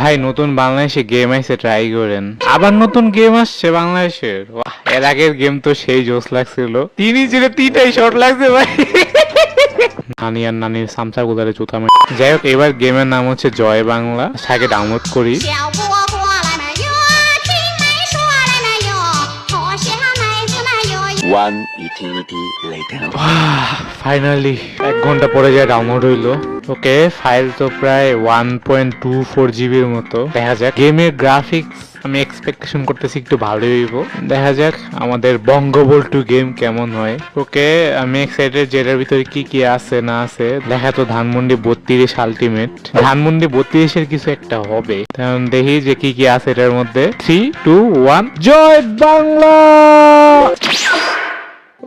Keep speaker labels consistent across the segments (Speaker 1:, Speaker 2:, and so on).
Speaker 1: ভাই নতুন বাংলাদেশে গেম আইসে ট্রাই করেন। আবার নতুন গেম আসছে বাংলাদেশের এর আগের গেম তো সেই জোস লাগছিল। তিনি জিরে তিনটাই শর্ট লাগছে ভাই। নানি আর নানির সামসা গুদারে চুতাম যাই হোক এবার গেমের নাম হচ্ছে জয় বাংলা। সাকে ডাউনলোড করি। ফাইনালি এক ঘণ্টা পরে যায় ডাউনলোড হইল। ওকে ফাইল তো প্রায় ওয়ান পয়েন্ট টু ফোর জিবির মতো। দেখা যাক গেমের গ্রাফিক্স আমি এক্সপেকটেশন করতেছি একটু ভালোই হইব। দেখা যাক আমাদের বঙ্গবল টু গেম কেমন হয়। ওকে, আমি এক্সাইটেড যে এটার ভিতরে কি কি আছে, না আছে। দেখা তো ধানমন্ডি বত্রিশ আলটিমেট ধানমন্ডি বত্রিশের কিছু একটা হবে। কারণ দেখি যে কি কি আছে এটার মধ্যে। Three two one Joy Bangla!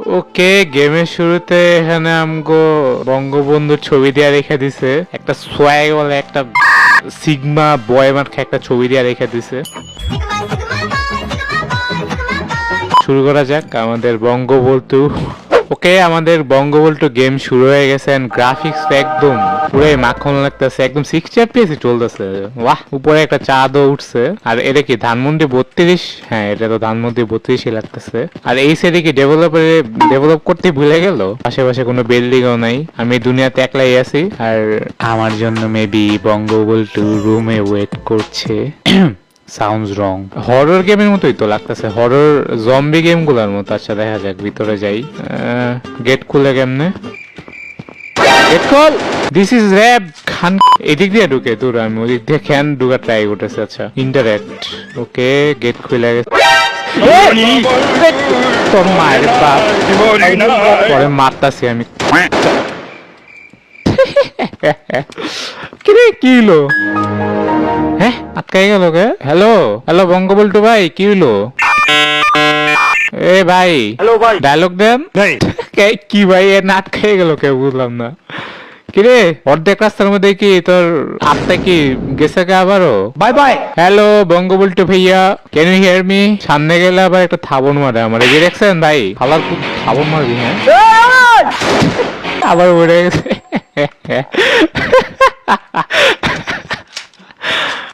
Speaker 1: Okay, গেমের শুরুতে এখানে আমগো বঙ্গবন্ধুর ছবি দিয়ে রেখে দিছে। একটা সোয়াগ বলে একটা সিগমা বয় মার্কা একটা ছবি দিয়ে রেখে দিছে। শুরু করা যাক, আমাদের বঙ্গবন্ধু। ওকে, আমাদের বঙ্গবন্ধু গেম শুরু হয়ে গেছে গ্রাফিক্স একদম পুরো মাখন লাগতেছে, একদম সিক্সটি এফপিএস চলতেছে। বাহ, উপরে একটা চাঁদও উঠছে। আর এটা কি ধানমন্ডি বত্রিশ? হ্যাঁ এটা তো ধানমন্ডি বত্রিশই লাগতেছে। আর এই সাইডে কি ডেভেলপারে ডেভেলপ করতে ভুলে গেল? আশেপাশে কোনো বিল্ডিংও নাই। আমি দুনিয়াতে একলাই আছি। আর আমার জন্য মেবি বঙ্গবন্ধু রুমে ওয়েট করছে। সাউন্ডস রং হরর গেমের মতোই তো লাগতেছে। হরর জম্বি গেমগুলার মতো। আচ্ছা দেখা যাক, ভিতরে যাই। গেট খুলে কেমনে? গেট খোল দিস ইজ র্যাব খান এদিক দিয়ে ঢুকে দূর আমি ওদিক দিয়ে ঢুকা ট্রাই করতেছে আচ্ছা। ইন্টারেক্ট ওকে গেট খুলে গেছে। তোর মায়ের বাপ। পরে মারতাছি আমি। কিরে কি হলো হ্যাঁ আটকাই গেল কে? হ্যালো হ্যালো বঙ্গবল্টু ভাই কি হলো এ ভাই
Speaker 2: হ্যালো ভাই।
Speaker 1: ডায়লগ দেন। কি ভাই এ নাট খেয়ে গেল কেউ বুঝলাম না। কিরে অর্ধেক রাস্তার মধ্যে কি তোর আত্মা কি গেছে কে আবারও?
Speaker 2: Bye bye.
Speaker 1: হ্যালো বঙ্গবল্টু ভাইয়া ক্যান ইউ হিয়ার মি সামনে গেলে আবার একটা থাবন মারে আমার এই যে দেখছেন ভাই? খালার খুব থাবন মারবি হ্যাঁ? আবার উড়ে গেছে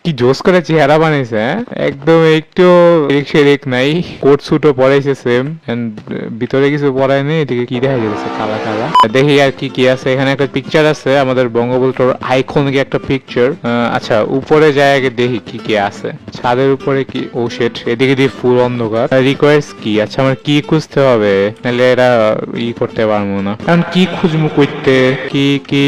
Speaker 1: কি জোস করে চেহারা বানিয়েছে হ্যাঁ? একদম একটু রিক নাই। কোট সুটও পরাইছে সেম ভিতরে কিছু পরায় নেই, এদিকে কি দেখা যাচ্ছে কালা কালা। দেখি আর কি কি আছে। এখানে একটা পিকচার আছে, আমাদের বঙ্গবন্ধুর আইকনিক একটা পিকচার আচ্ছা উপরে যায় আগে দেখি কি কি আছে। ছাদের উপরে কি, ও শেট এদিকে দিয়ে ফুল অন্ধকার। রিকোয়েস্ট কি? আচ্ছা আমার কি খুঁজতে হবে? নাহলে এরা ই করতে পারব না। কারণ কি খুঁজবো করতে কি কি?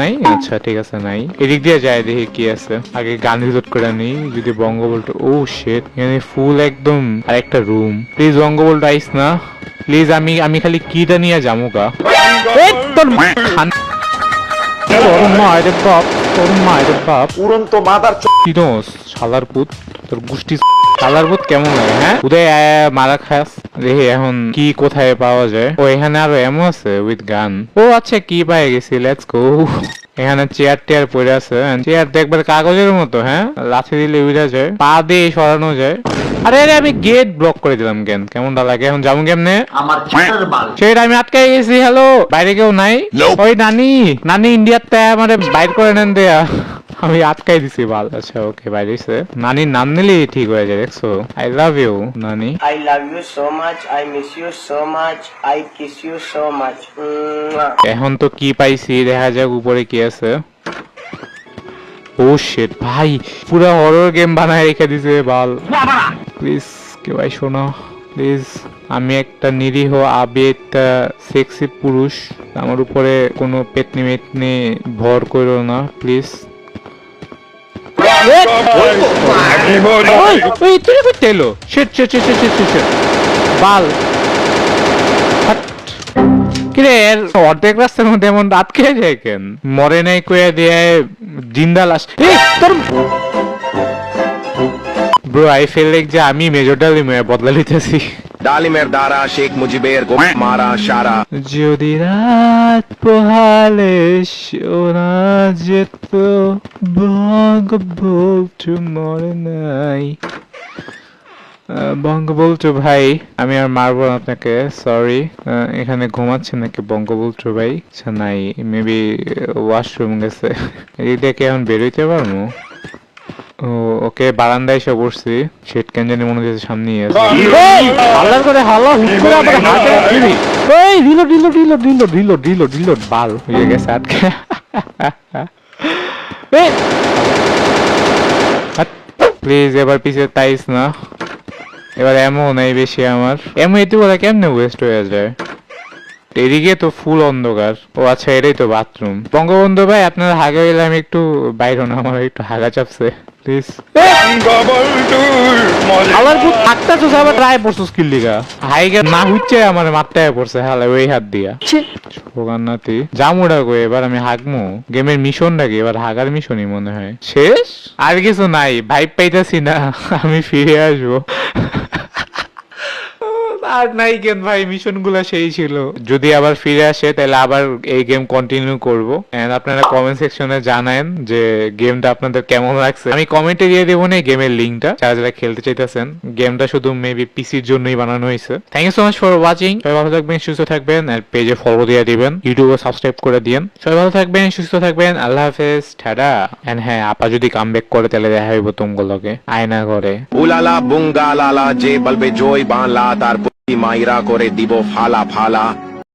Speaker 1: নাই? আচ্ছা ঠিক আছে, নাই। এদিক দিয়ে যায় দেখি কি আছে। আগে গান রিলোড করে নিই যদি বঙ্গবল্টু ও শেট এখানে ফুল একদম আর একটা রুম প্লিজ বঙ্গবল্টু আইস না। প্লিজ আমি আমি খালি কিটা নিয়ে যাব গা। তোর খান তোর মায়ের বাপ তোর মায়ের বাপ।
Speaker 2: উড়ন্ত মাদার
Speaker 1: চিনোস শালার পুত তোর গুষ্টি শালার পুত কেমন লাগে হ্যাঁ? উদয় মারা খাস দেখি এখন কি কোথায় পাওয়া যায়। ও এখানে আরও এমন আছে উইথ গান ও আচ্ছা কি পাই গেছি? লেটস গো এখানে চেয়ার টেয়ার পড়ে আছে চেয়ার দেখবার কাগজের মতো হ্যাঁ? লাথি দিলে উড়া যায় পা দিয়ে সরানো যায়। আরে আরে আমি গেট ব্লক করে দিলাম কেন কেমনটা লাগে? এখন যাব কেমনে?
Speaker 2: আমার
Speaker 1: সেটা আমি আটকে গেছি হ্যালো বাইরে কেউ নাই? ওই নানি নানি ইন্ডিয়াতে আমারে বাইর করে নেন দেয়া। আমি আটকাই দিছি বাল আচ্ছা ওকে বাইরেছে নানির নাম নিলি ঠিক হয়ে যায় দেখছ আই লাভ ইউ নানি
Speaker 3: love you so much. I miss you so much. I kiss you so much. Mwah.
Speaker 1: এখন তো কি পাইছি দেখা যাক উপরে কি আছে ও শিট ভাই পুরো হরর গেম বানায় রেখে দিছে বাল প্লিজ কে ভাই শোনো প্লিজ আমি একটা নিরীহ আবেগটা সেক্সি পুরুষ আমার উপরে কোনো পেতনি মেতনি ভর করো না প্লিজ ওই তুই বাল। অর্ধেক রাস্তার মধ্যে এমন আটকে যায় কেন? মরে নাই কইয়া দিয়ে জিন্দা লাশ। তোর ব্রো আই ফিল লাইক যে আমি মেজর ডালি বদলা লিতেছি
Speaker 4: ডালিমের দ্বারা শেখ মুজিবের মারা সারা।
Speaker 1: যদি রাত পোহালে শোনা যেত, বঙ্গবন্ধু মরে নাই। বঙ্গবন্ধু ভাই, আমি আর মারবো আপনাকে সরি এখানে ঘুমাচ্ছে নাকি বঙ্গবন্ধু ভাই? আচ্ছা নাই মেবি ওয়াশরুম গেছে। দিয়ে কি এখন বেরোইতে পারব? ও ওকে বারান্দায় এসে বসছি। শেট কেন জানি মনে হচ্ছে সামনেই আছে। হাল্লা করে হাল্লা হুট করে আবার হাতে দিবি এই reload reload reload reload reload reload reload বাল। হয়ে গেছে আটকে। প্লিজ এবার পিছে তাইস না। এবার এমন নাই বেশি আমার। এমন এতে বলে কেমনে ওয়েস্ট হয়ে যায়? এদিকে তো ফুল অন্ধকার। ও আচ্ছা এটাই তো বাথরুম বঙ্গবন্ধু ভাই আপনার হাগা গেলে আমি একটু বাইরে না আমার একটু হাগা চাপছে প্লিজ আবার খুব থাকতা তো আবার ট্রাই পড়ছো স্কিল লিগা? হাইগা না হচ্ছে আমার পড়ছে হালে ওই হাত দিয়া। ভোগান্নাতি জামুডা গো এবার আমি হাগমু। গেমের মিশনটা কি এবার হাগার মিশনই মনে হয়। শেষ? আর কিছু নাই ভাইব পাইতাছি না আমি ফিরে আসব। আর নাই কেন ভাই? মিশনগুলা সেই ছিল। যদি আবার ফিরে আসে, তাহলে আবার এই গেম কন্টিনিউ করব। এন্ড আপনারা কমেন্ট সেকশনে জানান যে গেমটা আপনাদের কেমন লাগছে। আমি কমেন্টে দিয়ে দেবো না গেমের লিঙ্কটা যারা যারা খেলতে চাইতেছেন গেমটা শুধু মেবি পিসির জন্যই বানানো হয়েছে। Thank you so much for watching সবাই ভালো থাকবেন, সুস্থ থাকবেন আর পেজে ফলো দিয়ে দিবেন। ইউটিউবে সাবস্ক্রাইব করে দিন সবাই ভালো থাকবেন, সুস্থ থাকবেন। আল্লাহ হাফেজ। ঠাডা এন্ড হ্যাঁ আপা যদি কামব্যাক করে, তাহলে দেখা হইব তোমাগুলোকে আয়না করে
Speaker 4: উলালা বুঙ্গা লালা যে বলবে জয় বাংলা তার প্রতি মাইরা করে দিব ফালা ফালা।